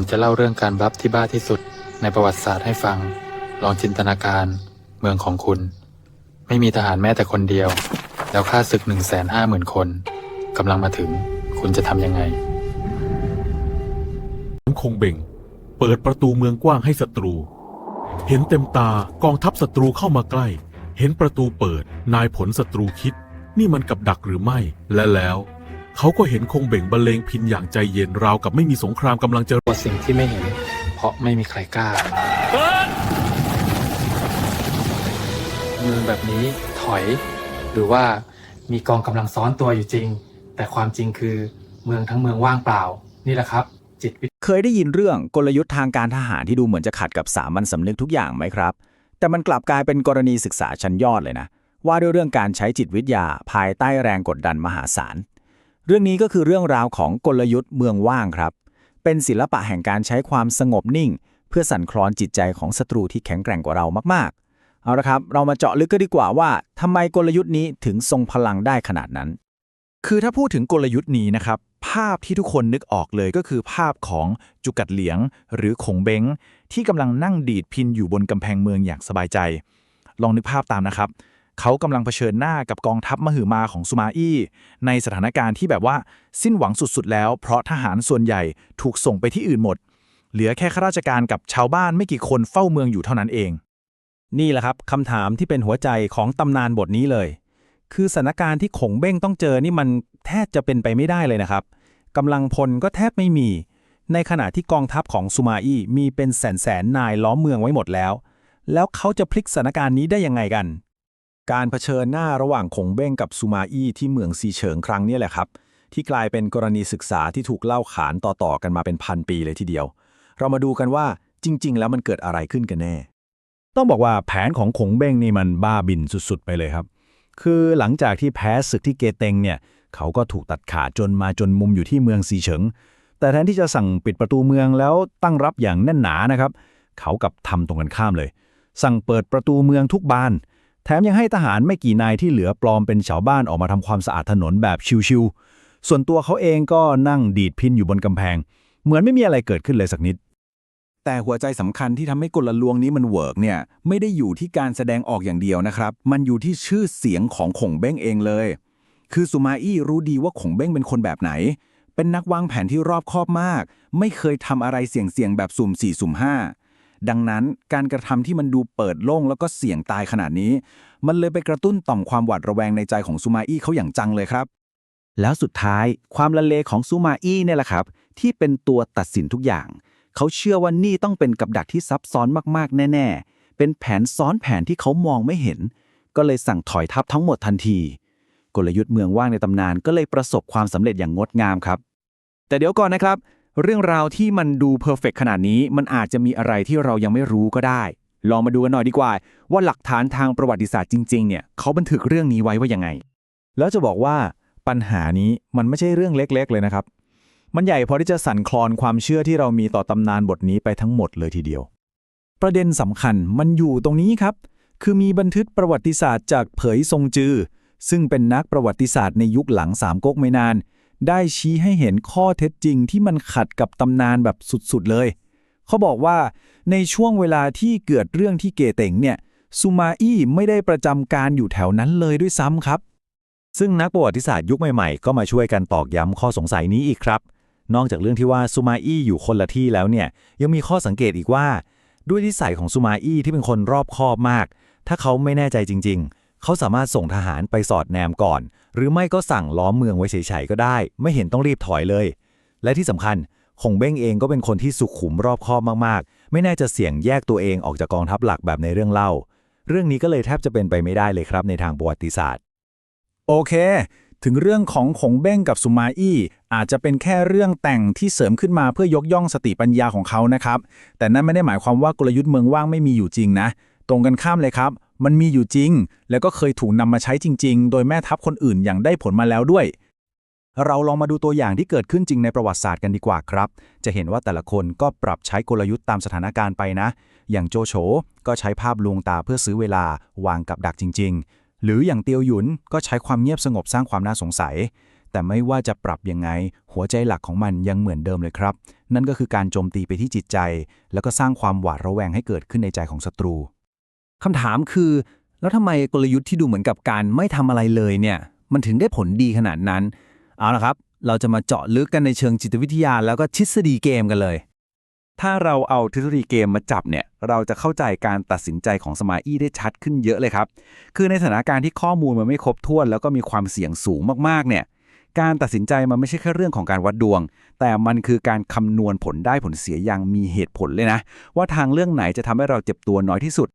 ผมจะเล่าเรื่องการบัฟที่บ้าที่สุดในประวัติศาสตร์ให้ฟัง ลองจินตนาการเมืองของคุณ ไม่มีทหารแม้แต่คนเดียว แล้วค่าศึกหนึ่งแสนห้าหมื่นคนกำลังมาถึง คุณจะทำยังไงคงเบ่ง เปิดประตูเมืองกว้างให้ศัตรู เห็นเต็มตากองทัพศัตรูเข้ามาใกล้ เห็นประตูเปิด นายผลศัตรูคิด นี่มันกับดักหรือไม่ และแล้ว เขาก็เห็นคงเบ่งบรรเลงพินอย่างใจเย็นราวกับไม่มีสงครามกำลังจะกลัวสิ่งที่ไม่เห็น เพราะไม่มีใครกล้ามืองแบบนี้ถอย หรือว่ามีกองกำลังซ้อนตัวอยู่จริง แต่ความจริงคือเมืองทั้งเมืองว่างเปล่า นี่แหละครับ จิตวิเคยได้ยินเรื่องกลยุทธ์ทางการทหารที่ดูเหมือนจะขัดกับสามัญสำนึกทุกอย่างไหมครับ แต่มันกลับกลายเป็นกรณีศึกษาชั้นยอดเลยนะ ว่าด้วยเรื่องการใช้จิตวิทยาภายใต้แรงกดดันมหาศาล เรื่องนี้ก็คือเรื่องราวของกลยุทธ์เมืองว่างครับ เป็นศิลปะแห่งการใช้ความสงบนิ่ง เพื่อสั่นคลอนจิตใจของศัตรูที่แข็งแกร่งกว่าเรามากๆ เอาละครับ เรามาเจาะลึกกันดีกว่าว่าทำไมกลยุทธ์นี้ถึงทรงพลังได้ขนาดนั้น คือถ้าพูดถึงกลยุทธ์นี้นะครับ ภาพที่ทุกคนนึกออกเลยก็คือภาพของจุกัดเหลียง หรือขงเบงที่กำลังนั่งดีดพินอยู่บนกำแพงเมืองอย่างสบายใจ ลองนึกภาพตามนะครับ เขากำลังเผชิญหน้ากับกองทัพมหึมาของซูมาอี้ ในสถานการณ์ที่แบบว่าสิ้นหวังสุดๆ แล้ว เพราะทหารส่วนใหญ่ถูกส่งไปที่อื่นหมด เหลือแค่ข้าราชการกับชาวบ้านไม่กี่คนเฝ้าเมืองอยู่เท่านั้นเอง นี่แหละครับคำถามที่เป็นหัวใจของตำนานบทนี้เลย คือสถานการณ์ที่ขงเบ้งต้องเจอนี่มันแทบจะเป็นไปไม่ได้เลยนะครับกำลังพลก็แทบไม่มี ในขณะที่กองทัพของซูมาอี้มีเป็นแสนแสนนายล้อมเมืองไว้หมดแล้ว แล้วเขาจะพลิกสถานการณ์นี้ได้ยังไงกัน การเผชิญหน้าระหว่างขงเบ้งกับซูมาอี้ที่เมืองซีเฉิงครั้งนี้แหละครับ ที่กลายเป็นกรณีศึกษาที่ถูกเล่าขานต่อๆกันมาเป็นพันปีเลยทีเดียว เรามาดูกันว่าจริง ๆ แล้วมันเกิดอะไรขึ้นกันแน่ ต้องบอกว่าแผนของขงเบ้งนี่มันบ้าบินสุดๆ ไปเลยครับ คือหลังจากที่แพ้ศึกที่เกเตงเนี่ยเขาก็ถูกตัดขาดจนมาจนมุมอยู่ที่เมืองซีเฉิง แต่แทนที่จะสั่งปิดประตูเมืองแล้วตั้งรับอย่างแน่นหนานะครับ เขากลับทำตรงกันข้ามเลย สั่งเปิดประตูเมืองทุกบาน แถมยังให้ทหารไม่กี่นายที่เหลือปลอมเป็นชาวบ้านออกมาทำความสะอาดถนนแบบชิวๆส่วนตัวเขาเองก็นั่งดีดพินอยู่บนกำแพง เหมือนไม่มีอะไรเกิดขึ้นเลยสักนิด แต่หัวใจสำคัญที่ทำให้กลลวงนี้มันเวิร์กเนี่ยไม่ได้อยู่ที่การแสดงออกอย่างเดียวนะครับ มันอยู่ที่ชื่อเสียงของขงเบ้งเองเลย คือสุมาอี้รู้ดีว่าขงเบ้งเป็นคนแบบไหน เป็นนักวางแผนที่รอบคอบมาก ไม่เคยทำอะไรเสี่ยงๆแบบสุ่ม4สุ่ม5 ดังนั้นการกระทำที่มันดูเปิดโล่งแล้วก็เสี่ยงตายขนาดนี้ มันเลยไปกระตุ้นต่อมความหวาดระแวงในใจของซูมาอี้เขาอย่างจังเลยครับ แล้วสุดท้ายความละเลของซูมาอี้เนี่ยแหละครับ ที่เป็นตัวตัดสินทุกอย่าง เขาเชื่อว่านี่ต้องเป็นกับดักที่ซับซ้อนมากๆ แน่ ๆ เป็นแผนซ้อนแผนที่เขามองไม่เห็น ก็เลยสั่งถอยทัพทั้งหมดทันที กลยุทธ์เมืองว่างในตำนานก็เลยประสบความสำเร็จอย่างงดงามครับ แต่เดี๋ยวก่อนนะครับ เรื่องราวที่มันดูเพอร์เฟกขนาดนี้มันอาจจะมีอะไรที่เรายังไม่รู้ก็ได้ ลองมาดูกันหน่อยดีกว่า ว่าหลักฐานทางประวัติศาสตร์จริงๆเนี่ยเขาบันทึกเรื่องนี้ไว้ว่ายังไง แล้วจะบอกว่าปัญหานี้มันไม่ใช่เรื่องเล็กๆ เลยนะครับ มันใหญ่พอที่จะสั่นคลอนความเชื่อที่เรามีต่อตำนานบทนี้ไปทั้งหมดเลยทีเดียว ประเด็นสำคัญมันอยู่ตรงนี้ครับ คือมีบันทึกประวัติศาสตร์จากเผยทรงจือ ซึ่งเป็นนักประวัติศาสตร์ในยุคหลังสามก๊กไม่นาน ได้ชี้ให้เห็นข้อเท็จจริงที่มันขัดกับตำนานแบบสุดๆเลย เขาบอกว่าในช่วงเวลาที่เกิดเรื่องที่เกเต็งเนี่ยซูมาอี้ไม่ได้ประจำการอยู่แถวนั้นเลยด้วยซ้ำครับ ซึ่งนักประวัติศาสตร์ยุคใหม่ๆ ก็มาช่วยกันตอกย้ำข้อสงสัยนี้อีกครับ นอกจากเรื่องที่ว่าซูมาอี้อยู่คนละที่แล้วเนี่ยยังมีข้อสังเกตอีกว่า ด้วยนิสัยของซูมาอี้ที่เป็นคนรอบคอบมาก ถ้าเขาไม่แน่ใจจริง ๆ เขาสามารถส่งทหารไปสอดแนมก่อน หรือไม่ก็สั่งล้อมเมืองไว้เฉยๆก็ได้ ไม่เห็นต้องรีบถอยเลย และที่สำคัญคงเบ้งเองก็เป็นคนที่สุขุมรอบคอบมากๆ ไม่น่าจะเสี่ยงแยกตัวเองออกจากกองทัพหลักแบบในเรื่องเล่า เรื่องนี้ก็เลยแทบจะเป็นไปไม่ได้เลยครับในทางประวัติศาสตร์ โอเค ถึงเรื่องของขงเบ้งกับสุมาอี้อาจจะเป็นแค่เรื่องแต่งที่เสริมขึ้นมาเพื่อยกย่องสติปัญญาของเขานะครับ แต่นั่นไม่ได้หมายความว่ากลยุทธ์เมืองว่างไม่มีอยู่จริงนะ ตรงกันข้ามเลยครับ มันมีอยู่จริง แล้วก็เคยถูกนำมาใช้จริง ๆ โดยแม่ทัพคนอื่นอย่างได้ผลมาแล้วด้วย เราลองมาดูตัวอย่างที่เกิดขึ้นจริงในประวัติศาสตร์กันดีกว่าครับ จะเห็นว่าแต่ละคนก็ปรับใช้กลยุทธ์ตามสถานการณ์ไปนะ อย่างโจโฉก็ใช้ภาพลวงตาเพื่อซื้อเวลาวางกับดักจริง ๆ หรืออย่างเตียวหยุนก็ใช้ความเงียบสงบสร้างความน่าสงสัย แต่ไม่ว่าจะปรับยังไง หัวใจหลักของมันยังเหมือนเดิมเลยครับ นั่นก็คือการโจมตีไปที่จิตใจ แล้วก็สร้างความหวาดระแวงให้เกิดขึ้นในใจของศัตรู คำถามคือ แล้วทำไมกลยุทธ์ที่ดูเหมือนกับการไม่ทำอะไรเลยเนี่ยมันถึงได้ผลดีขนาดนั้น เอาละครับ เราจะมาเจาะลึกกันในเชิงจิตวิทยาแล้วก็ทฤษฎีเกมกันเลย ถ้าเราเอาทฤษฎีเกมมาจับเนี่ย เราจะเข้าใจการตัดสินใจของสมาอี้ได้ชัดขึ้นเยอะเลยครับ คือในสถานการณ์ที่ข้อมูลมันไม่ครบถ้วน แล้วก็มีความเสี่ยงสูงมากๆเนี่ย การตัดสินใจมันไม่ใช่แค่เรื่องของการวัดดวง แต่มันคือการคำนวณผลได้ผลเสียอย่างมีเหตุผลเลยนะ ว่าทางเรื่องไหนจะทำให้เราเจ็บตัวน้อยที่สุด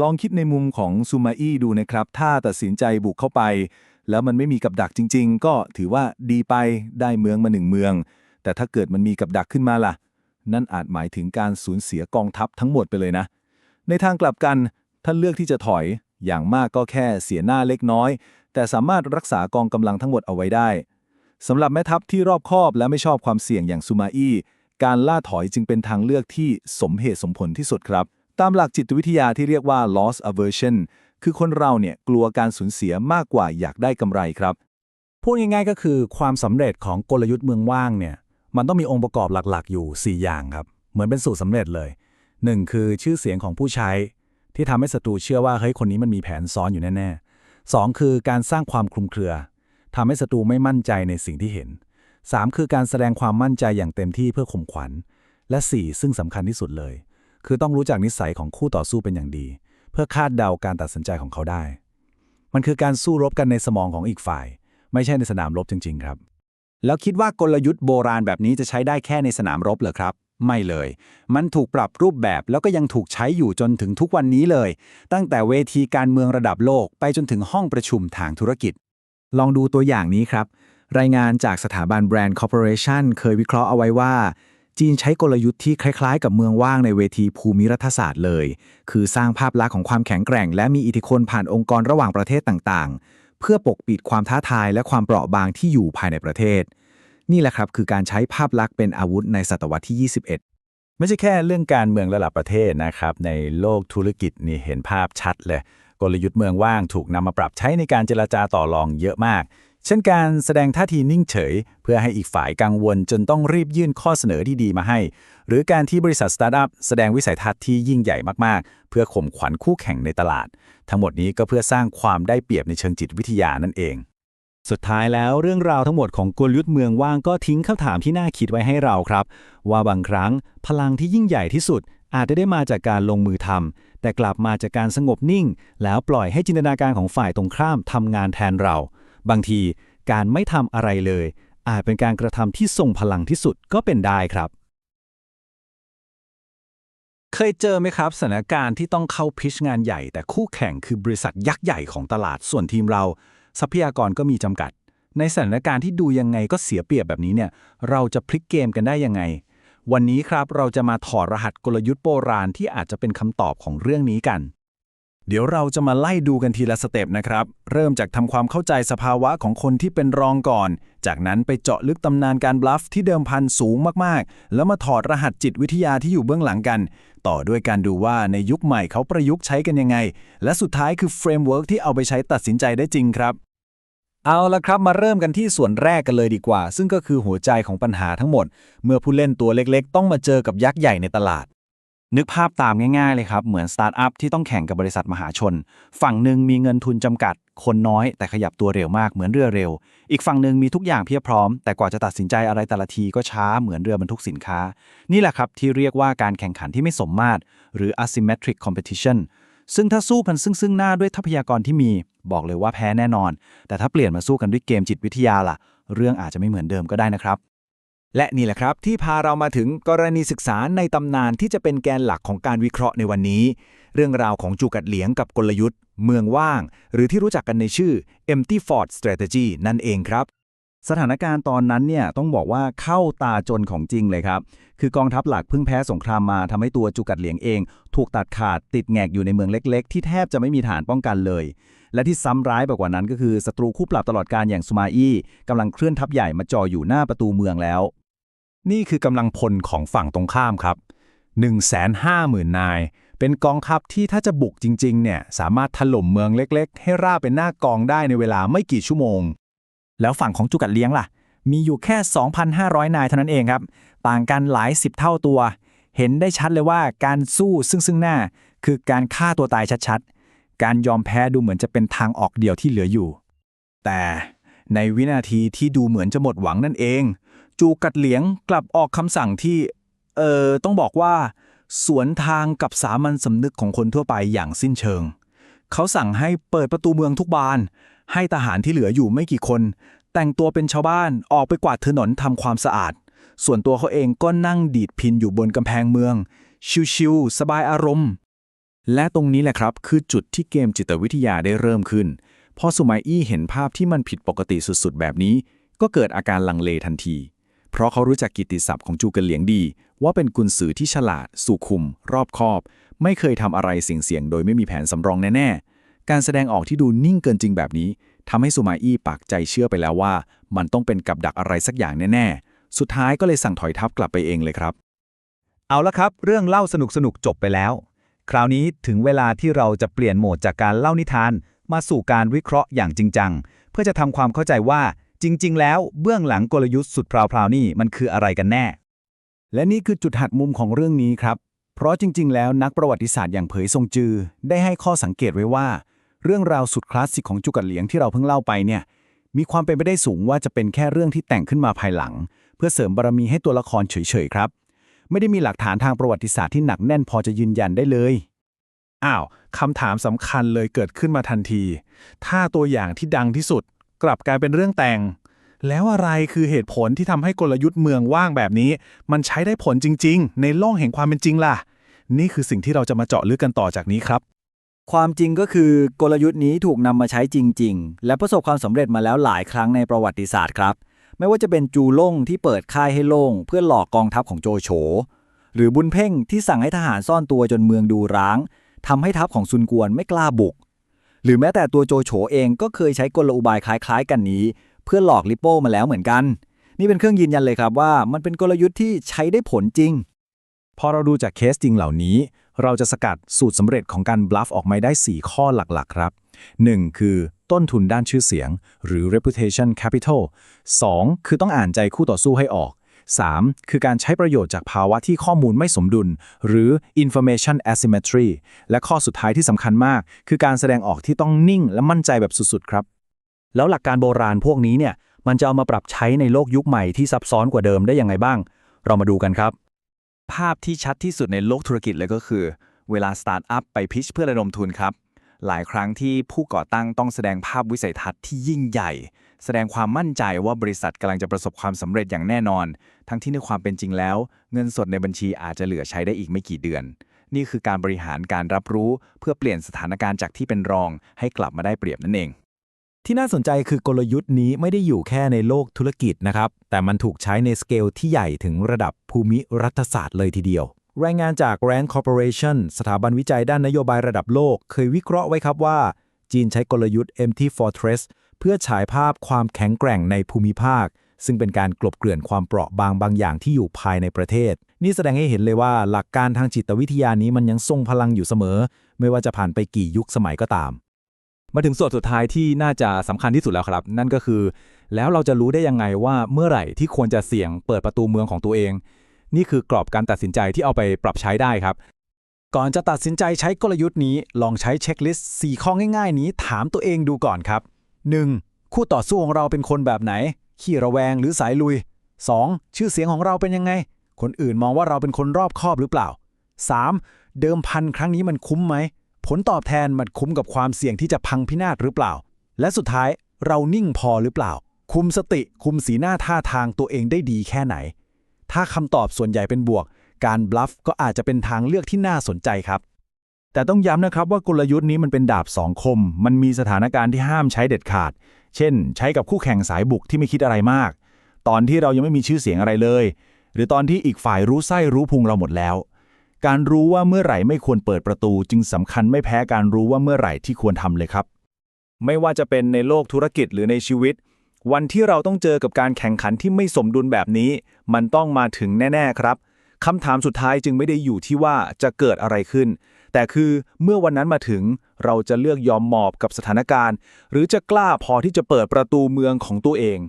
ลองคิดในมุมของซูมาอี้ดูนะครับ ถ้าตัดสินใจบุกเข้าไป แล้วมันไม่มีกับดักจริง ๆ ก็ถือว่าดีไปได้เมืองมาหนึ่งเมือง แต่ถ้าเกิดมันมีกับดักขึ้นมาล่ะ นั่นอาจหมายถึงการสูญเสียกองทัพทั้งหมดไปเลยนะ ในทางกลับกันท่านเลือกที่จะถอย อย่างมากก็แค่เสียหน้าเล็กน้อย แต่สามารถรักษากองกำลังทั้งหมดเอาไว้ได้สำหรับแม่ทัพที่รอบคอบและไม่ชอบความเสี่ยงอย่างซูมาอี้การล่าถอยจึงเป็นทางเลือกที่สมเหตุสมผลที่สุดครับ ตามหลักจิตวิทยาที่เรียกว่า loss aversion คือคนเราเนี่ยกลัวการสูญเสียมากกว่าอยากได้กำไรครับ พูดง่ายๆก็คือความสำเร็จของกลยุทธ์เมืองว่างเนี่ยมันต้องมีองค์ประกอบหลักๆ อยู่ 4 อย่างครับ เหมือนเป็นสูตรสำเร็จเลย 1. คือชื่อเสียงของผู้ใช้ ที่ทำให้ศัตรูเชื่อว่าเฮ้ยคนนี้มันมีแผนซ้อนอยู่แน่ๆ 2. คือการสร้างความคลุมเครือทำให้ศัตรูไม่มั่นใจในสิ่งที่เห็น 3. คือการแสดงความมั่นใจอย่างเต็มที่เพื่อข่มขวัญ และ 4. ซึ่งสำคัญที่สุดเลย คือต้องรู้จักนิสัยของคู่ต่อสู้เป็นอย่างดี เพื่อคาดเดาการตัดสินใจของเขาได้ มันคือการสู้รบกันในสมองของอีกฝ่าย ไม่ใช่ในสนามรบจริง ๆ ครับ แล้วคิดว่ากลยุทธ์โบราณแบบนี้จะใช้ได้แค่ในสนามรบเหรอครับ ไม่เลย มันถูกปรับรูปแบบแล้วก็ยังถูกใช้อยู่จนถึงทุกวันนี้เลย ตั้งแต่เวทีการเมืองระดับโลกไปจนถึงห้องประชุมทางธุรกิจ ลองดูตัวอย่างนี้ครับรายงานจากสถาบันแบรนด์คอร์ปอเรชันเคยวิเคราะห์เอาไว้ว่า จีนใช้กลยุทธ์ที่คล้ายๆ กับเมืองว่างในเวทีภูมิรัฐศาสตร์เลย คือสร้างภาพลักษณ์ของความแข็งแกร่ง และมีอิทธิพลผ่านองค์กรระหว่างประเทศต่างๆ เพื่อปกปิดความท้าทายและความเปราะบางที่อยู่ภายในประเทศ นี่แหละครับคือการใช้ภาพลักษณ์เป็นอาวุธในศตวรรษที่ 21ไม่ใช่แค่เรื่องการเมืองระดับประเทศนะครับ ในโลกธุรกิจนี่เห็นภาพชัดเลย กลยุทธ์เมืองว่างถูกนำมาปรับใช้ในการเจรจาต่อรองเยอะมาก เช่นการแสดงท่าทีนิ่งเฉย เพื่อให้อีกฝ่ายกังวลจนต้องรีบยื่นข้อเสนอที่ดีมาให้ หรือการที่บริษัทสตาร์ทอัพแสดงวิสัยทัศน์ที่ยิ่งใหญ่มากๆ เพื่อข่มขวัญคู่แข่งในตลาด ทั้งหมดนี้ก็เพื่อสร้างความได้เปรียบในเชิงจิตวิทยานั่นเอง สุดท้ายแล้วเรื่องราวทั้งหมดของกลยุทธ์เมืองว่างก็ทิ้งคำถามที่น่าคิดไว้ให้เราครับ ว่าบางครั้งพลังที่ยิ่งใหญ่ที่สุด อาจจะได้มาจากการลงมือทำแต่กลับมาจากการสงบนิ่ง แล้วปล่อยให้จินตนาการของฝ่ายตรงข้ามทำงานแทนเรา บางทีการไม่ทำอะไรเลย อาจเป็นการกระทำที่ทรงพลังที่สุดก็เป็นได้ครับ เคยเจอไหมครับ สถานการณ์ที่ต้องเข้าพิชงานใหญ่ แต่คู่แข่งคือบริษัทยักษ์ใหญ่ของตลาดส่วนทีมเรา ทรัพยากรก็มีจำกัด ในสถานการณ์ที่ดูยังไงก็เสียเปรียบแบบนี้เนี่ย เราจะพลิกเกมกันได้ยังไง วันนี้ครับเราจะมาถอดรหัสกลยุทธ์โบราณที่อาจจะเป็นคำตอบของเรื่องนี้กัน เดี๋ยวเราจะมาไล่ดูกันทีละสเต็ปนะครับ เริ่มจากทำความเข้าใจสภาวะของคนที่เป็นรองก่อน จากนั้นไปเจาะลึกตำนานการบลัฟที่เดิมพันสูงมากๆ แล้วมาถอดรหัสจิตวิทยาที่อยู่เบื้องหลังกัน ต่อด้วยการดูว่าในยุคใหม่เขาประยุกต์ใช้กันยังไง และสุดท้ายคือเฟรมเวิร์กที่เอาไปใช้ตัดสินใจได้จริงครับ เอาละครับมาเริ่มกันที่ส่วนแรกกันเลยดีกว่า ซึ่งก็คือหัวใจของปัญหาทั้งหมด เมื่อผู้เล่นตัวเล็กๆ ต้องมาเจอกับยักษ์ใหญ่ในตลาด นึกภาพตามง่ายๆเลยครับ เหมือนสตาร์ทอัพที่ต้องแข่งกับบริษัทมหาชน ฝั่งหนึ่งมีเงินทุนจำกัด คนน้อยแต่ขยับตัวเร็วมากเหมือนเรือเร็ว อีกฝั่งหนึ่งมีทุกอย่างเพียบพร้อม แต่กว่าจะตัดสินใจอะไรแต่ละทีก็ช้าเหมือนเรือบรรทุกสินค้า นี่แหละครับที่เรียกว่าการแข่งขันที่ไม่สมมาตร หรือ asymmetric competition ซึ่งถ้าสู้กันซึ่งซึ่งหน้าด้วยทรัพยากรที่มี บอกเลยว่าแพ้แน่นอน แต่ถ้าเปลี่ยนมาสู้กันด้วยเกมจิตวิทยาล่ะ เรื่องอาจจะไม่เหมือนเดิมก็ได้นะครับ และนี่แหละครับที่พาเรามาถึงกรณีศึกษาในตำนานที่จะเป็นแกนหลักของการวิเคราะห์ในวันนี้ เรื่องราวของจูกัดเหลียงกับกลยุทธ์ เมืองว่าง หรือที่รู้จักกันในชื่อ empty fort strategy นั่นเองครับ สถานการณ์ตอนนั้นเนี่ยต้องบอกว่าเข้าตาจนของจริงเลยครับ คือกองทัพหลักเพิ่งแพ้สงครามมาทำให้ตัวจูกัดเหลียงเอง ถูกตัดขาดติดแงกอยู่ในเมืองเล็ก ๆ ที่แทบจะไม่มีฐานป้องกันเลยและที่ซ้ำร้ายไปกว่านั้นก็คือศัตรูคู่ปรับตลอดการอย่างสุมาอี้กำลังเคลื่อนทัพใหญ่มาจ่ออยู่หน้าประตูเมืองแล้ว นี่คือกำลังพลของฝั่งตรงข้ามครับ 150,000 นาย เป็นกองทัพที่ถ้าจะบุกจริง ๆ เนี่ย สามารถถล่มเมืองเล็กๆ ให้ราบเป็นหน้ากองได้ในเวลาไม่กี่ชั่วโมง แล้วฝั่งของจุกัดเลี้ยงล่ะ มีอยู่แค่ 2,500 นายเท่านั้นเองครับ ต่างกันหลายสิบเท่าตัว เห็นได้ชัดเลยว่าการสู้ซึ่งซึ่งหน้า คือการฆ่าตัวตายชัดๆ การยอมแพ้ดูเหมือนจะเป็นทางออกเดียวที่เหลืออยู่ แต่ในวินาทีที่ดูเหมือนจะหมดหวังนั่นเอง จูกัดเหลียงกลับออกคำสั่งที่ เอ่อต้องบอกว่า สวนทางกับสามัญสำนึกของคนทั่วไปอย่างสิ้นเชิง เขาสั่งให้เปิดประตูเมืองทุกบาน ให้ทหารที่เหลืออยู่ไม่กี่คน แต่งตัวเป็นชาวบ้านออกไปกวาดถนนทำความสะอาด ส่วนตัวเขาเองก็นั่งดีดพินอยู่บนกำแพงเมือง ชิวๆสบายอารมณ์ และตรงนี้แหละครับคือจุดที่เกมจิตวิทยาได้เริ่มขึ้นพอสุไมอี้เห็นภาพที่มันผิดปกติสุดๆ แบบนี้ ก็เกิดอาการลังเลทันที เพราะเขารู้จักกิตติศัพท์ของจูเกนเหลียงดี ว่าเป็นกุนซือที่ฉลาด สุขุม รอบคอบ ไม่เคยทำอะไรเสี่ยงๆโดยไม่มีแผนสำรองแน่ๆ การแสดงออกที่ดูนิ่งเกินจริงแบบนี้ทำให้สุไมอี้ปากใจเชื่อไปแล้วว่า มันต้องเป็นกับดักอะไรสักอย่างแน่ๆ สุดท้ายก็เลยสั่งถอยทัพกลับไปเองเลยครับ เอาละครับ เรื่องเล่าสนุกสนุกๆจบไปแล้ว คราวนี้ถึงเวลาที่เราจะเปลี่ยนโหมดจากการเล่านิทาน มาสู่การวิเคราะห์อย่างจริงจังเพื่อจะทำความเข้าใจว่า จริง ๆ แล้วเบื้องหลังกลยุทธ์สุดพราวๆนี่มันคืออะไรกันแน่ และนี่คือจุดหักมุมของเรื่องนี้ครับ เพราะจริง ๆ แล้วนักประวัติศาสตร์อย่างเผยซงจือ ได้ให้ข้อสังเกตไว้ว่า เรื่องราวสุดคลาสสิกของจุกัดเหลียงที่เราเพิ่งเล่าไปเนี่ยมีความเป็นไปได้สูงว่าจะเป็นแค่เรื่องที่แต่งขึ้นมาภายหลัง เพื่อเสริมบารมีให้ตัวละครเฉยๆครับ ไม่ได้มีหลักฐานทางประวัติศาสตร์ที่หนักแน่นพอจะยืนยันได้เลยอ้าวคำถามสำคัญเลยเกิดขึ้นมาทันที ถ้าตัวอย่างที่ดังที่สุด กลับกลายเป็นเรื่องแต่ง แล้วอะไรคือเหตุผลที่ทำให้กลยุทธ์เมืองว่างแบบนี้ มันใช้ได้ผลจริง ๆ ในโลกแห่งความเป็นจริงล่ะ นี่คือสิ่งที่เราจะมาเจาะลึกกันต่อจากนี้ครับ ความจริงก็คือกลยุทธ์นี้ถูกนำมาใช้จริง ๆ และประสบความสำเร็จมาแล้วหลายครั้งในประวัติศาสตร์ครับไม่ว่าจะเป็นจูล่งที่เปิดค่ายให้โล่ง เพื่อหลอกกองทัพของโจโฉ หรือบุญเพ่งที่สั่งให้ทหารซ่อนตัวจนเมืองดูร้างทำให้ทัพของซุนกวนไม่กล้าบุก หรือแม้แต่ตัวโจโฉเองก็เคยใช้กลอุบายคล้ายๆ กันนี้ เพื่อหลอกลิปโป้มาแล้วเหมือนกัน นี่เป็นเครื่องยืนยันเลยครับว่ามันเป็นกลยุทธ์ที่ใช้ได้ผลจริง พอเราดูจากเคสจริงเหล่านี้ เราจะสกัดสูตรสำเร็จของการบลัฟออกมาได้ 4 ข้อหลักๆ ครับ 1. คือต้นทุนด้านชื่อเสียง หรือ reputation capital 2. คือต้องอ่านใจคู่ต่อสู้ให้ออก 3. คือการใช้ประโยชน์จากภาวะที่ข้อมูลไม่สมดุล หรือ information asymmetry และข้อสุดท้ายที่สำคัญมาก คือการแสดงออกที่ต้องนิ่งและมั่นใจแบบสุด ๆ ครับ แล้วหลักการโบราณพวกนี้เนี่ยมันจะเอามาปรับใช้ในโลกยุคใหม่ที่ซับซ้อนกว่าเดิมได้ยังไงบ้าง เรามาดูกันครับ ภาพที่ชัดที่สุดในโลกธุรกิจเลยก็คือ เวลาสตาร์ทอัพไปพิชเพื่อระดมทุนครับ หลายครั้งที่ผู้ก่อตั้งต้องแสดงภาพวิสัยทัศน์ที่ยิ่งใหญ่ แสดงความมั่นใจว่าบริษัทกำลังจะประสบความสำเร็จอย่างแน่นอน ทั้งที่ในความเป็นจริงแล้ว เงินสดในบัญชีอาจจะเหลือใช้ได้อีกไม่กี่เดือน นี่คือการบริหารการรับรู้ เพื่อเปลี่ยนสถานการณ์จากที่เป็นรอง ให้กลับมาได้เปรียบนั่นเอง ที่น่าสนใจคือกลยุทธ์นี้ไม่ได้อยู่แค่ในโลกธุรกิจนะครับ แต่มันถูกใช้ในสเกลที่ใหญ่ถึงระดับภูมิรัฐศาสตร์เลยทีเดียวรายงานจาก Rand Corporation สถาบันวิจัยด้านนโยบายระดับโลก เคยวิเคราะห์ไว้ครับว่า จีนใช้กลยุทธ์ Empty Fortress เพื่อฉายภาพความแข็งแกร่งในภูมิภาค ซึ่งเป็นการกลบเกลื่อนความเปราะบางบางอย่างที่อยู่ภายในประเทศ นี่แสดงให้เห็นเลยว่าหลักการทางจิตวิทยานี้มันยังทรงพลังอยู่เสมอ ไม่ว่าจะผ่านไปกี่ยุคสมัยก็ตาม มาถึงส่วนสุดท้ายที่น่าจะสำคัญที่สุดแล้วครับ นั่นก็คือ แล้วเราจะรู้ได้ยังไงว่าเมื่อไหร่ที่ควรจะเสี่ยงเปิดประตูเมืองของตัวเอง นี่คือกรอบการตัดสินใจที่เอาไปปรับใช้ได้ครับก่อนจะตัดสินใจใช้กลยุทธ์นี้ ลองใช้เช็คลิสต์ 4 ข้อง่ายๆ นี้ถามตัวเองดูก่อนครับ 1. คู่ต่อสู้ของเราเป็นคนแบบไหน ขี้ระแวงหรือสายลุย 2. ชื่อเสียงของเราเป็นยังไง คนอื่นมองว่าเราเป็นคนรอบคอบหรือเปล่า 3. เดิมพันครั้งนี้มันคุ้มไหม ผลตอบแทนมันคุ้มกับความเสี่ยงที่จะพังพินาศหรือเปล่า และสุดท้ายเรานิ่งพอหรือเปล่า คุมสติคุมสีหน้าท่าทางตัวเองได้ดีแค่ไหน ถ้าคำตอบส่วนใหญ่เป็นบวก การบลัฟก็อาจจะเป็นทางเลือกที่น่าสนใจครับ แต่ต้องย้ำนะครับว่ากลยุทธ์นี้มันเป็นดาบสองคม มันมีสถานการณ์ที่ห้ามใช้เด็ดขาด เช่น ใช้กับคู่แข่งสายบุกที่ไม่คิดอะไรมาก ตอนที่เรายังไม่มีชื่อเสียงอะไรเลย หรือตอนที่อีกฝ่ายรู้ไส้รู้พุงเราหมดแล้ว การรู้ว่าเมื่อไหร่ไม่ควรเปิดประตู จึงสำคัญไม่แพ้การรู้ว่าเมื่อไหร่ที่ควรทำเลยครับ ไม่ว่าจะเป็นในโลกธุรกิจหรือในชีวิต วันที่เราต้องเจอกับการแข่งขันที่ไม่สมดุลแบบนี้ มันต้องมาถึงแน่ ๆ ครับคำถามสุดท้ายจึงไม่ได้อยู่ที่ว่าจะเกิดอะไรขึ้น แต่คือเมื่อวันนั้นมาถึงเราจะเลือกยอมหมอบกับสถานการณ์ หรือจะกล้าพอที่จะเปิดประตูเมืองของตัวเอง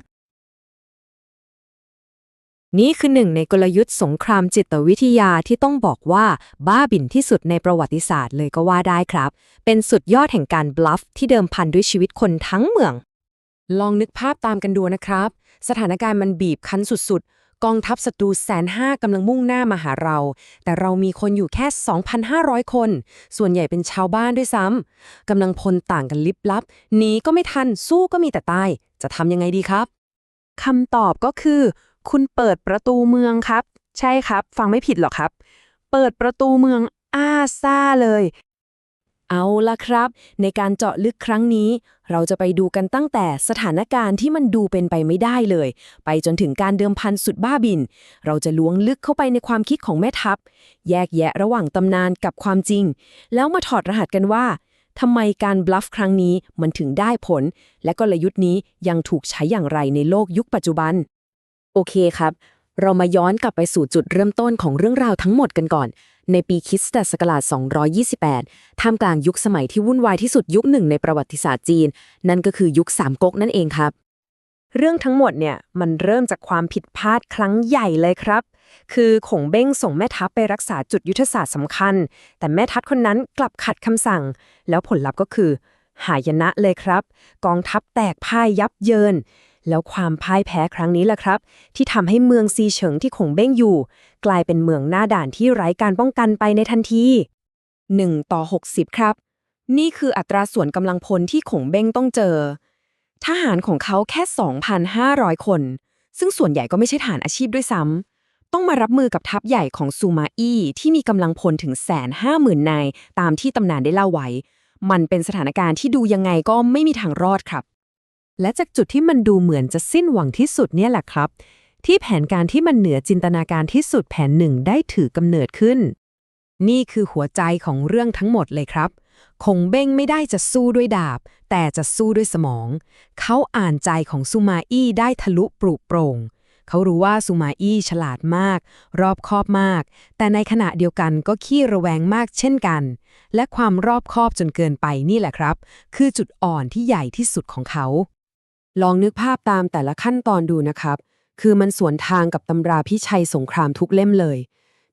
นี่คือหนึ่งในกลยุทธ์สงครามจิตวิทยาที่ต้องบอกว่าบ้าบิ่นที่สุดในประวัติศาสตร์เลยก็ว่าได้ครับ เป็นสุดยอดแห่งการบลัฟที่เดิมพันด้วยชีวิตคนทั้งเมือง ลองนึกภาพตามกันดูนะครับ สถานการณ์มันบีบคั้นสุดๆ กองทัพศัตรูแสนห้ากำลังมุ่งหน้ามาหาเรา แต่เรามีคนอยู่แค่ 2,500 คน ส่วนใหญ่เป็นชาวบ้านด้วยซ้ำกำลังพลต่างกันลิบลับหนีก็ไม่ทันสู้ก็มีแต่ตาย จะทำยังไงดีครับคำตอบก็คือ คุณเปิดประตูเมืองครับ ใช่ครับ ฟังไม่ผิดหรอกครับ เปิดประตูเมืองอ้าซ่าเลย เอาละครับ ในการเจาะลึกครั้งนี้ เราจะไปดูกันตั้งแต่สถานการณ์ที่มันดูเป็นไปไม่ได้เลย ไปจนถึงการเดิมพันสุดบ้าบิน เราจะล้วงลึกเข้าไปในความคิดของแม่ทัพ แยกแยะระหว่างตำนานกับความจริง แล้วมาถอดรหัสกันว่าทำไมการบลัฟครั้งนี้มันถึงได้ผล และกลยุทธ์นี้ยังถูกใช้อย่างไรในโลกยุคปัจจุบัน โอเคครับ เรามาย้อนกลับไปสู่จุดเริ่มต้นของเรื่องราวทั้งหมดกันก่อน ในปีคริสตศักราช 228 ท่ามกลางยุคสมัยที่วุ่นวายที่สุดยุคหนึ่งในประวัติก๊าจีน นั่นก็คือยุคสามก๊กนั่นเองครับ เรื่องทั้งหมดเนี่ยมันเริ่มจากความผิดพลาดครั้งใหญ่เลยครับ คือขงเบ้งส่งแม่ทัพไปรักษาจุดยุทธศาสตร์สำคัญ แต่แม่ทัพคนนั้นกลับขัดคำสั่ง แล้วผลลัพธ์ก็คือ หายนะเลยครับ กองทัพแตกพ่ายยับเยิน แล้วความพ่ายแพ้ครั้งนี้แหละครับ ที่ทำให้เมืองซีเฉิงที่ขงเบ้งอยู่ กลายเป็นเมืองหน้าด่านที่ไร้การป้องกันไปในทันที1ต่อ60 ครับ นี่คืออัตราส่วนกำลังพลที่ขงเบ้งต้องเจอ ทหารของเขาแค่ 2,500 คน ซึ่งส่วนใหญ่ก็ไม่ใช่ฐานอาชีพด้วยซ้ำ ต้องมารับมือกับทัพใหญ่ของซูมาอี้ที่มีกำลังพลถึงแสนห้าหมื่นนายตามที่ตำนานได้เล่าไว้ มันเป็นสถานการณ์ที่ดูยังไงก็ไม่มีทางรอดครับ และจากจุดที่มันดูเหมือนจะสิ้นหวังที่สุดเนี่ยแหละครับ ที่แผนการที่มันเหนือจินตนาการที่สุดแผนหนึ่งได้ถือกำเนิดขึ้น นี่คือหัวใจของเรื่องทั้งหมดเลยครับ คงเบ้งไม่ได้จะสู้ด้วยดาบ แต่จะสู้ด้วยสมอง เขาอ่านใจของซูมาอี้ได้ทะลุปรุโปร่งเขารู้ว่าซูมาอี้ฉลาดมาก รอบคอบมาก แต่ในขณะเดียวกันก็ขี้ระแวงมากเช่นกัน และความรอบคอบจนเกินไปนี่แหละครับ คือจุดอ่อนที่ใหญ่ที่สุดของเขา ลองนึกภาพตามแต่ละขั้นตอนดูนะครับ คือมันสวนทางกับตำราพิชัยสงครามทุกเล่มเลย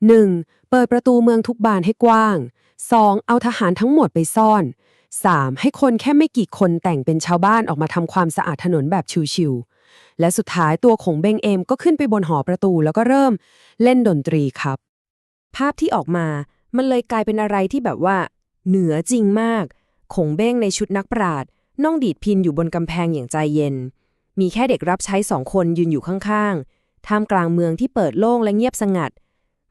1. เปิดประตูเมืองทุกบานให้กว้าง 2. เอาทหารทั้งหมดไปซ่อน 3. ให้คนแค่ไม่กี่คนแต่งเป็นชาวบ้านออกมาทำความสะอาดถนนแบบชิวๆ และสุดท้ายตัวของเบงเอมก็ขึ้นไปบนหอประตูแล้วก็เริ่มเล่นดนตรีครับ ภาพที่ออกมามันเลยกลายเป็นอะไรที่แบบว่า เหนือจริงมากคงเบ้งในชุดนักปราด น่องดีดพินอยู่บนกำแพงอย่างใจเย็น มีแค่เด็กรับใช้สองคนยืนอยู่ข้างๆ ท่ามกลางเมืองที่เปิดโล่งและเงียบสงัด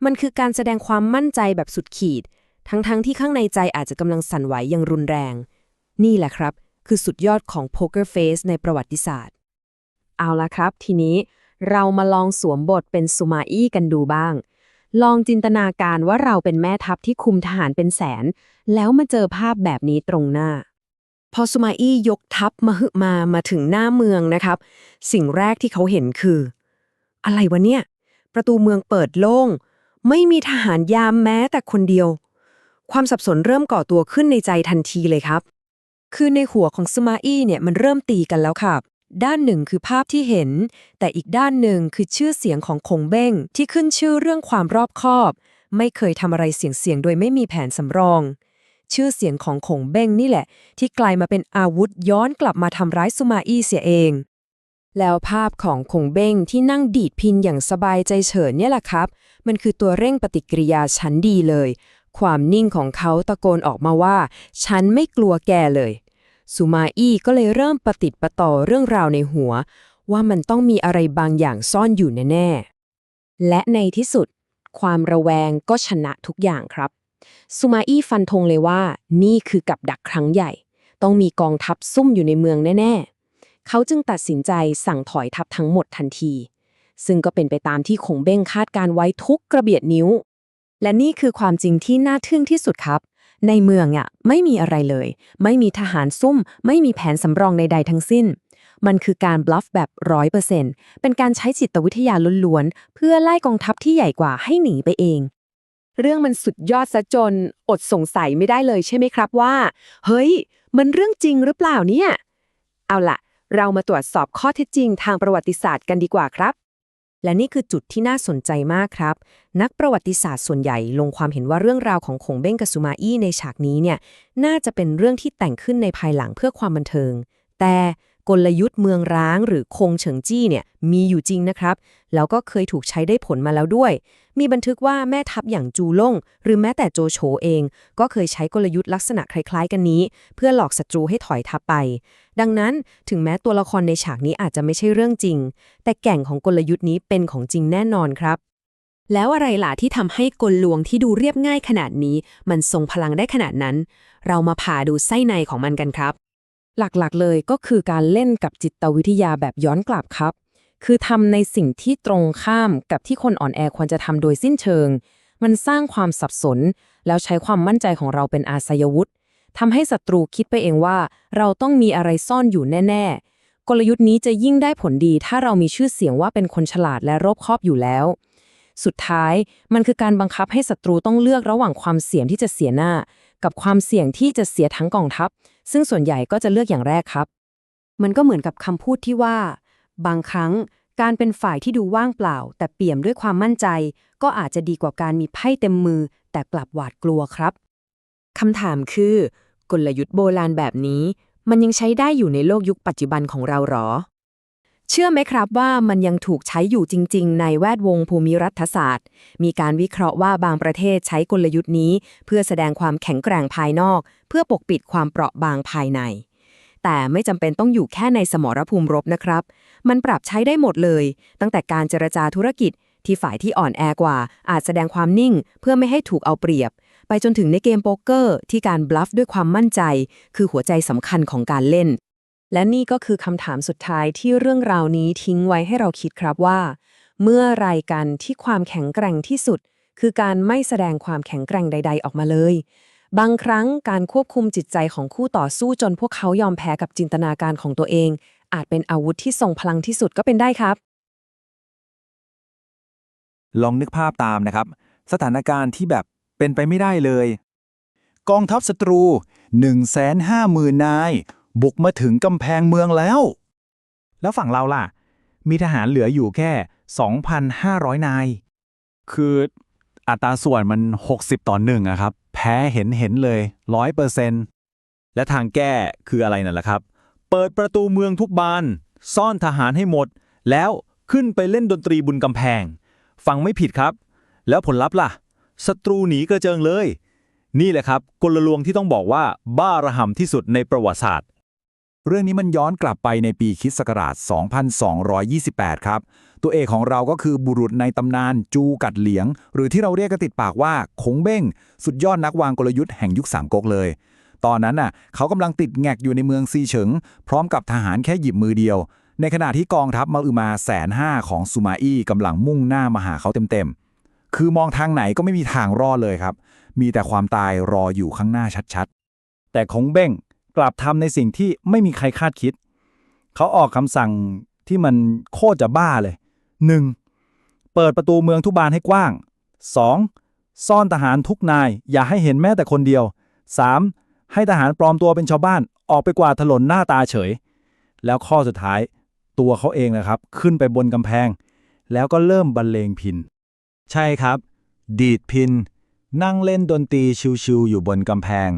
มันคือการแสดงความมั่นใจแบบสุดขีด ทั้งๆที่ข้างในใจอาจจะกำลังสั่นไหวอย่างรุนแรง นี่แหละครับ คือสุดยอดของ Poker Face ในประวัติศาสตร์ เอาละครับ ทีนี้เรามาลองสวมบทเป็นซูมาอี้กันดูบ้าง ลองจินตนาการว่าเราเป็นแม่ทัพที่คุมทหารเป็นแสน แล้วมาเจอภาพแบบนี้ตรงหน้า พอซูมาอี้ยกทัพมาหึมามาถึงหน้าเมืองนะครับ สิ่งแรกที่เขาเห็นคือ อะไรวะเนี่ย ประตูเมืองเปิดโล่ง ไม่มีทหารยามแม้แต่คนเดียว ความสับสนเริ่มก่อตัวขึ้นในใจทันทีเลยครับ คือในหัวของซูมาอี้เนี่ยมันเริ่มตีกันแล้วครับด้านหนึ่งคือภาพที่เห็น แต่อีกด้านหนึ่งคือชื่อเสียงของคงเบ้งที่ขึ้นชื่อเรื่องความรอบคอบ ไม่เคยทำอะไรเสี่ยงๆโดยไม่มีแผนสำรอง ชื่อเสียงของคงเบ้งนี่แหละ ที่กลายมาเป็นอาวุธย้อนกลับมาทำร้ายซูมาอี้เสียเอง แล้วภาพของคงเบ้งที่นั่งดีดพินอย่างสบายใจเฉินเนี่ยแหละครับ มันคือตัวเร่งปฏิกิริยาชั้นดีเลย ความนิ่งของเขาตะโกนออกมาว่า ฉันไม่กลัวแกเลยซูมาอี้ก็เลยเริ่มประติดประต่อเรื่องราวในหัว ว่ามันต้องมีอะไรบางอย่างซ่อนอยู่แน่ๆและในที่สุด ความระแวงก็ชนะทุกอย่างครับ ซูมาอี้ฟันธงเลยว่า นี่คือกับดักครั้งใหญ่ ต้องมีกองทัพซุ่มอยู่ในเมืองแน่ ๆ เขาจึงตัดสินใจสั่งถอยทัพทั้งหมดทันที ซึ่งก็เป็นไปตามที่คงเบ้งคาดการไว้ทุกกระเบียดนิ้ว และนี่คือความจริงที่น่าทึ่งที่สุดครับ ในเมืองอะไม่มีอะไรเลย ไม่มีทหารซุ่ม ไม่มีแผนสำรองใดๆทั้งสิ้นมันคือการบลัฟแบบร้อยเปอร์เซ็นต์เป็นการใช้จิตวิทยาล้วนๆ เพื่อไล่กองทัพที่ใหญ่กว่าให้หนีไปเอง เรื่องมันสุดยอดซะจน อดสงสัยไม่ได้เลยใช่ไหมครับว่า เฮ้ย มันเรื่องจริงหรือเปล่าเนี่ย เอาล่ะ เรามาตรวจสอบข้อเท็จจริงทางประวัติศาสตร์กันดีกว่าครับ และนี่คือจุดที่น่าสนใจมากครับ นักประวัติศาสตร์ส่วนใหญ่ลงความเห็นว่าเรื่องราวของคงเบ้งกับซูมาอี้ในฉากนี้เนี่ย น่าจะเป็นเรื่องที่แต่งขึ้นในภายหลังเพื่อความบันเทิง แต่ กลยุทธ์เมืองร้างหรือคงเฉิงจี้เนี่ยมีอยู่จริงนะครับ แล้วก็เคยถูกใช้ได้ผลมาแล้วด้วย มีบันทึกว่าแม่ทัพอย่างจูล่ง หรือแม้แต่โจโฉเอง ก็เคยใช้กลยุทธ์ลักษณะคล้ายๆ กันนี้ เพื่อหลอกศัตรูให้ถอยทัพไป ดังนั้นถึงแม้ตัวละครในฉากนี้อาจจะไม่ใช่เรื่องจริง แต่แก่งของกลยุทธ์นี้เป็นของจริงแน่นอนครับแล้วอะไรล่ะที่ทำให้กลลวงที่ดูเรียบง่ายขนาดนี้ มันทรงพลังได้ขนาดนั้น เรามาผ่าดูไส้ในของมันกันครับ หลักๆ เลยก็คือการเล่นกับจิตวิทยาแบบย้อนกลับครับ คือทำในสิ่งที่ตรงข้ามกับที่คนอ่อนแอควรจะทำโดยสิ้นเชิง มันสร้างความสับสน แล้วใช้ความมั่นใจของเราเป็นอาศัยวุธทำให้ศัตรูคิดไปเองว่า เราต้องมีอะไรซ่อนอยู่แน่ ๆ กลยุทธ์นี้จะยิ่งได้ผลดีถ้าเรามีชื่อเสียงว่าเป็นคนฉลาดและรอบคอบอยู่แล้ว สุดท้ายมันคือการบังคับให้ศัตรูต้องเลือกระหว่างความเสี่ยงที่จะเสียหน้า กับความเสี่ยงที่จะเสียทั้งกองทัพ ซึ่งส่วนใหญ่ก็จะเลือกอย่างแรกครับ มันก็เหมือนกับคำพูดที่ว่า บางครั้งการเป็นฝ่ายที่ดูว่างเปล่า แต่เปี่ยมด้วยความมั่นใจ ก็อาจจะดีกว่าการมีไพ่เต็มมือ แต่กลับหวาดกลัวครับคำถามคือ กลยุทธ์โบราณแบบนี้ มันยังใช้ได้อยู่ในโลกยุคปัจจุบันของเราหรอ เชื่อไหมครับว่ามันยังถูกใช้อยู่จริง ๆ ในแวดวงภูมิรัฐศาสตร์ มีการวิเคราะห์ว่าบางประเทศใช้กลยุทธ์นี้ เพื่อแสดงความแข็งแกร่งภายนอก เพื่อปกปิดความเปราะบางภายใน แต่ไม่จำเป็นต้องอยู่แค่ในสมรภูมิรบนะครับ มันปรับใช้ได้หมดเลย ตั้งแต่การเจรจาธุรกิจ ที่ฝ่ายที่อ่อนแอกว่า อาจแสดงความนิ่ง เพื่อไม่ให้ถูกเอาเปรียบ ไปจนถึงในเกมโป๊กเกอร์ ที่การบลัฟด้วยความมั่นใจ คือหัวใจสำคัญของการเล่น และนี่ก็คือคำถามสุดท้ายที่เรื่องราวนี้ทิ้งไว้ให้เราคิดครับว่า เมื่อไรกันที่ความแข็งแกร่งที่สุด คือการไม่แสดงความแข็งแกร่งใด ๆ ออกมาเลย บางครั้งการควบคุมจิตใจของคู่ต่อสู้จนพวกเขายอมแพ้กับจินตนาการของตัวเอง อาจเป็นอาวุธที่ทรงพลังที่สุดก็เป็นได้ครับ ลองนึกภาพตามนะครับ สถานการณ์ที่แบบเป็นไปไม่ได้เลย กองทัพศัตรู 150,000นาย บุกมาถึงกำแพงเมืองแล้ว แล้วฝั่งเราล่ะ มีทหารเหลืออยู่แค่ 2,500 นาย คืออัตราส่วนมัน 60 ต่อหนึ่งอะครับ แพ้เห็นเห็นเลย100%และทางแก้คืออะไรนั่นล่ะครับ เปิดประตูเมืองทุกบาน ซ่อนทหารให้หมด แล้วขึ้นไปเล่นดนตรีบุญกำแพง ฟังไม่ผิดครับ แล้วผลลัพธ์ล่ะศัตรูหนีกระเจิงเลย นี่แหละครับ กลลวงที่ต้องบอกว่าบ้าระห่ำที่สุดในประวัติศาสตร์ เรื่องนี้มันย้อนกลับไปในปีคริสต์ศักราช 2228 ครับ ตัวเอกของเราก็คือบุรุษในตำนานจูกัดเหลียง หรือที่เราเรียกกันติดปากว่าคงเบ้ง สุดยอดนักวางกลยุทธ์แห่งยุคสามก๊กเลย ตอนนั้นน่ะเขากำลังติดแงกอยู่ในเมืองซีเฉิง พร้อมกับทหารแค่หยิบมือเดียว ในขณะที่กองทัพมาอุมาแสนห้าของซูมาอี้กำลังมุ่งหน้ามาหาเขาเต็มๆ คือมองทางไหนก็ไม่มีทางรอดเลยครับ มีแต่ความตายรออยู่ข้างหน้าชัดๆ แต่คงเบ้ง กลับทำในสิ่งที่ไม่มีใครคาดคิด เขาออกคำสั่งที่มันโคตรจะบ้าเลย 1. เปิดประตูเมืองทุกบานให้กว้าง 2. ซ่อนทหารทุกนาย อย่าให้เห็นแม้แต่คนเดียว 3. ให้ทหารปลอมตัวเป็นชาวบ้านออกไปกวาดถนนหน้าตาเฉย แล้วข้อสุดท้ายตัวเขาเองนะครับ ขึ้นไปบนกำแพง แล้วก็เริ่มบรรเลงพิน ใช่ครับ ดีดพิน นั่งเล่นดนตรีชิวๆอยู่บนกำแพง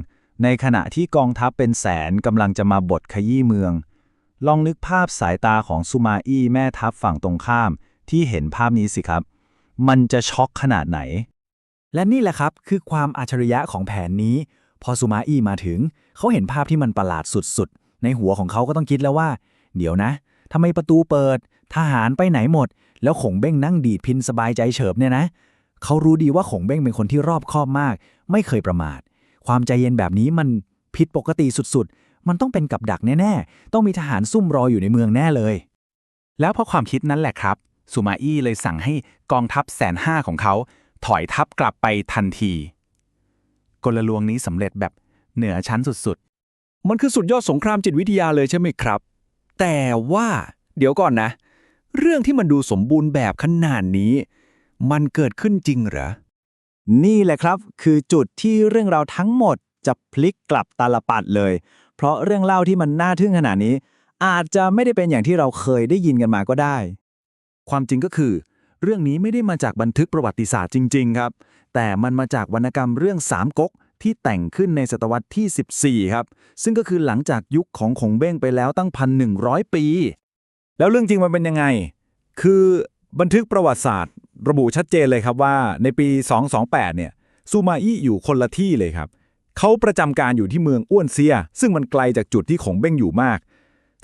ในขณะที่กองทัพเป็นแสนกำลังจะมาบดขยี้เมือง ลองนึกภาพสายตาของซูมาอี้แม่ทัพฝั่งตรงข้ามที่เห็นภาพนี้สิครับ มันจะช็อกขนาดไหน และนี่แหละครับคือความอัจฉริยะของแผนนี้ พอซูมาอี้มาถึง เขาเห็นภาพที่มันประหลาดสุดๆ ในหัวของเขาก็ต้องคิดแล้วว่า เดี๋ยวนะทำไมประตูเปิด ทหารไปไหนหมด แล้วขงเบ้งนั่งดีดพินสบายใจเฉิบเนี่ยนะ เขารู้ดีว่าขงเบ้งเป็นคนที่รอบคอบมาก ไม่เคยประมาท ความใจเย็นแบบนี้มันผิดปกติสุดๆ มันต้องเป็นกับดักแน่ๆ ต้องมีทหารซุ่มรออยู่ในเมืองแน่เลย แล้วเพราะความคิดนั้นแหละครับซูมาอี้เลยสั่งให้กองทัพแสนห้าของเขา ถอยทัพกลับไปทันที กลลวงนี้สำเร็จแบบเหนือชั้นสุดๆ มันคือสุดยอดสงครามจิตวิทยาเลยใช่ไหมครับ แต่ว่าเดี๋ยวก่อนนะ เรื่องที่มันดูสมบูรณ์แบบขนาดนี้ มันเกิดขึ้นจริงเหรอ นี่แหละครับคือจุดที่เรื่องราวทั้งหมดจะพลิกกลับตาลปัดเลย เพราะเรื่องเล่าที่มันน่าทึ่งขนาดนี้ อาจจะไม่ได้เป็นอย่างที่เราเคยได้ยินกันมาก็ได้ ความจริงก็คือ เรื่องนี้ไม่ได้มาจากบันทึกประวัติศาสตร์จริง ๆ ครับ แต่มันมาจากวรรณกรรมเรื่องสามก๊กที่แต่งขึ้นในศตวรรษที่ 14 ครับ ซึ่งก็คือหลังจากยุคของขงเบ้งไปแล้วตั้งพันหนึ่งร้อยปี แล้วเรื่องจริงมันเป็นยังไง คือบันทึกประวัติศาสตร์ ระบุชัดเจนเลยครับว่าในปี 228 เนี่ยซูมาอี้อยู่คนละที่เลยครับ เขาประจำการอยู่ที่เมืองอ้วนเซีย ซึ่งมันไกลจากจุดที่ขงเบ้งอยู่มาก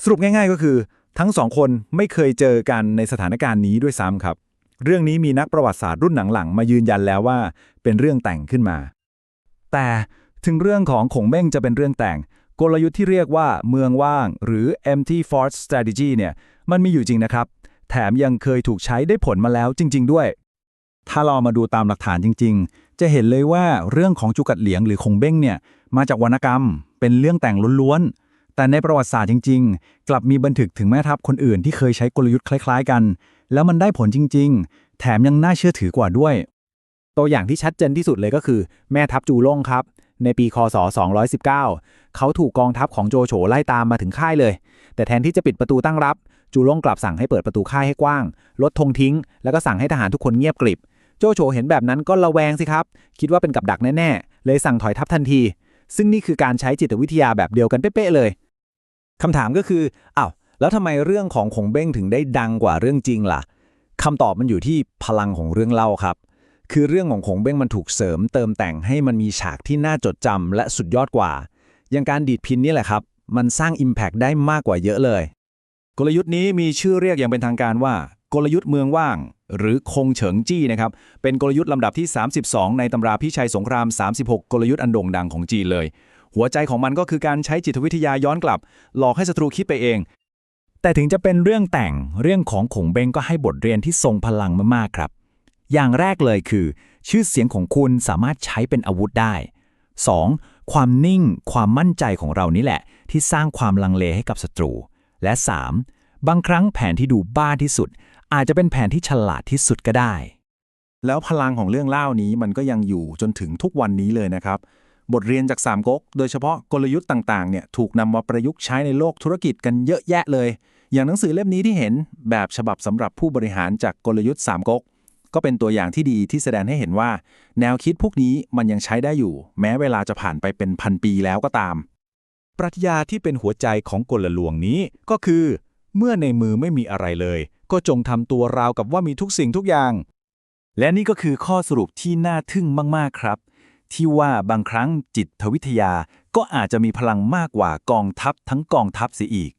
สรุปง่ายๆก็คือ ทั้งสองคนไม่เคยเจอกันในสถานการณ์นี้ด้วยซ้ำครับ เรื่องนี้มีนักประวัติศาสตร์รุ่นหลังๆ มายืนยันแล้วว่าเป็นเรื่องแต่งขึ้นมา แต่ถึงเรื่องของขงเบ้งจะเป็นเรื่องแต่ง กลยุทธ์ที่เรียกว่าเมืองว่าง หรือ empty fort strategy เนี่ยมันมีอยู่จริงนะครับ แถมยังเคยถูกใช้ได้ผลมาแล้วจริง ๆ ด้วย ถ้าเรามาดูตามหลักฐานจริง ๆ จะเห็นเลยว่าเรื่องของจุกัดเหลียงหรือคงเบ้งเนี่ยมาจากวรรณกรรม เป็นเรื่องแต่งล้วนๆ แต่ในประวัติศาสตร์จริง ๆ กลับมีบันทึกถึงแม่ทัพคนอื่นที่เคยใช้กลยุทธ์คล้าย ๆ กัน แล้วมันได้ผลจริง ๆ แถมยังน่าเชื่อถือกว่าด้วย ตัวอย่างที่ชัดเจนที่สุดเลยก็คือ แม่ทัพจูล่งครับ ในปีคศ 219 เขาถูกกองทัพของโจโฉไล่ตามมาถึงค่ายเลย แต่แทนที่จะปิดประตูตั้งรับ จูล่งกลับสั่งให้เปิดประตูค่ายให้กว้าง ลดธงทิ้ง แล้วก็สั่งให้ทหารทุกคนเงียบกริบ โจโฉเห็นแบบนั้นก็ระแวงสิครับ คิดว่าเป็นกับดักแน่ๆ เลยสั่งถอยทัพทันที ซึ่งนี่คือการใช้จิตวิทยาแบบเดียวกันเป๊ะๆเลยคำถามก็คืออ้าวแล้วทำไมเรื่องของขงเบ้งถึงได้ดังกว่าเรื่องจริงล่ะคำตอบมันอยู่ที่พลังของเรื่องเล่าครับ คือเรื่องของขงเบ้งมันถูกเสริม เติมแต่งให้มันมีฉากที่น่าจดจำและสุดยอดกว่า อย่างการดีดพินนี่แหละครับ มันสร้าง Impact ได้มากกว่าเยอะเลย กลยุทธ์นี้มีชื่อเรียกอย่างเป็นทางการว่า กลยุทธ์เมืองว่าง หรือคงเฉิงจี้นะครับ เป็นกลยุทธ์ลำดับที่ 32 ในตำราพิชัยสงคราม 36 กลยุทธ์อันโด่งดังของจีนเลย หัวใจของมันก็คือการใช้จิตวิทยาย้อนกลับ หลอกให้ศัตรูคิดไปเอง แต่ถึงจะเป็นเรื่องแต่งเรื่องของขงเบงก็ให้บทเรียนที่ทรงพลังมากๆครับ อย่างแรกเลยคือ ชื่อเสียงของคุณสามารถใช้เป็นอาวุธได้ 2. ความนิ่ง ความมั่นใจของเรานี่แหละ ที่สร้างความลังเลให้กับศัตรู และ 3. บางครั้งแผนที่ดูบ้าที่สุด อาจจะเป็นแผนที่ฉลาดที่สุดก็ได้ แล้วพลังของเรื่องเล่านี้มันก็ยังอยู่จนถึงทุกวันนี้เลยนะครับ บทเรียนจากสามก๊กโดยเฉพาะกลยุทธ์ต่างๆเนี่ยถูกนำมาประยุกต์ใช้ในโลกธุรกิจกันเยอะแยะเลย อย่างหนังสือเล่มนี้ที่เห็นแบบฉบับสำหรับผู้บริหารจากกลยุทธ์สามก๊กก็เป็นตัวอย่างที่ดีที่แสดงให้เห็นว่า แนวคิดพวกนี้มันยังใช้ได้อยู่ แม้เวลาจะผ่านไปเป็นพันปีแล้วก็ตาม ปรัชญาที่เป็นหัวใจของกลลวงนี้ก็คือ เมื่อในมือไม่มีอะไรเลย ก็จงทำตัวราวกับว่ามีทุกสิ่งทุกอย่าง และนี่ก็คือข้อสรุปที่น่าทึ่งมากๆครับ ที่ว่าบางครั้งจิตวิทยาก็อาจจะมีพลังมากกว่ากองทัพทั้งกองทัพเสียอีก